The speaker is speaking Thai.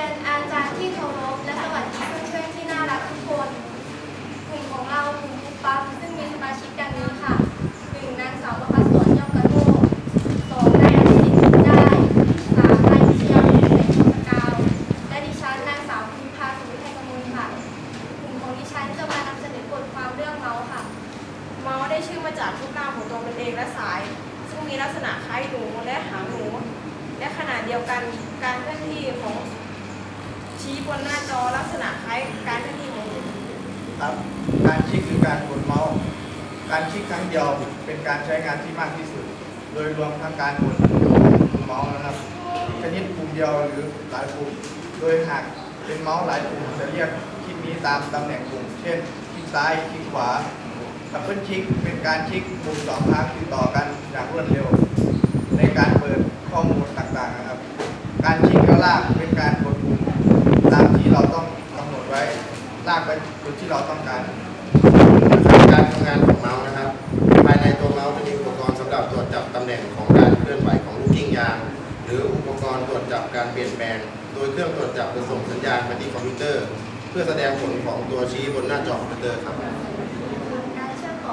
รียนอาจารย์ที่เคารพและสวัสดีเพื่อนๆที่น่ารักทุกคนกลุ่มของเรากลุ่มปุ๊บปั๊บซึ่งมีสมาชิกดังนี้ค่ะหนึ่งนางสาวประภัสสรยอดกระโทกสองนายอภิสิทธิ์ได้สามนายวิชยาวิเศษโชตกาว และดิฉันนางสาวพิมพาสุวิไทยกมลค่ะกลุ่มของดิฉันจะมานำเสนอบทความเรื่องเมาส์ค่ะ เมาส์ได้ชื่อมาจากรูปร่างของตัวมันเองและสาย ซึ่งมีลักษณะคล้ายหนูและหางหนูและขนาดเดียวกันการเคลื่อนที่ของ ชี้บนหน้าจอลักษณะคล้ายการเคลื่อนที่ของครับ การคลิกคือการกดเมาส์ การคลิกครั้งเดียวเป็นการใช้งานที่มากที่สุด โดยรวมทั้งการกดเมาส์นะครับ ชนิดปุ่มเดียวหรือหลายปุ่ม โดยหากเป็นเมาส์หลายปุ่มจะเรียกคลิกนี้ตามตำแหน่งปุ่ม เช่น คลิกซ้าย คลิกขวาดับเบิลคลิกเป็นการคลิกปุ่มสองครั้งติดต่อกันอย่างรวดเร็ว ในการเปิดข้อมูลต่างๆนะครับ การคลิกแล้วลากเป็นการกดปุ่มตามที่เราต้องกำหนดไว้ ลากไปจุดที่เราต้องการการทำงานของเมาส์นะครับ ภายในตัวเมาส์จะมีอุปกรณ์สำหรับตรวจจับตำแหน่งของการเคลื่อนไหวของลูกกิ้งยาง หรืออุปกรณ์ตรวจจับการเปลี่ยนแปลง โดยเครื่องตรวจจับจะส่งสัญญาณไปที่คอมพิวเตอร์ เพื่อแสดงผลของตัวชี้บนหน้าจอคอมพิวเตอร์ครับการเชื่อมต่อ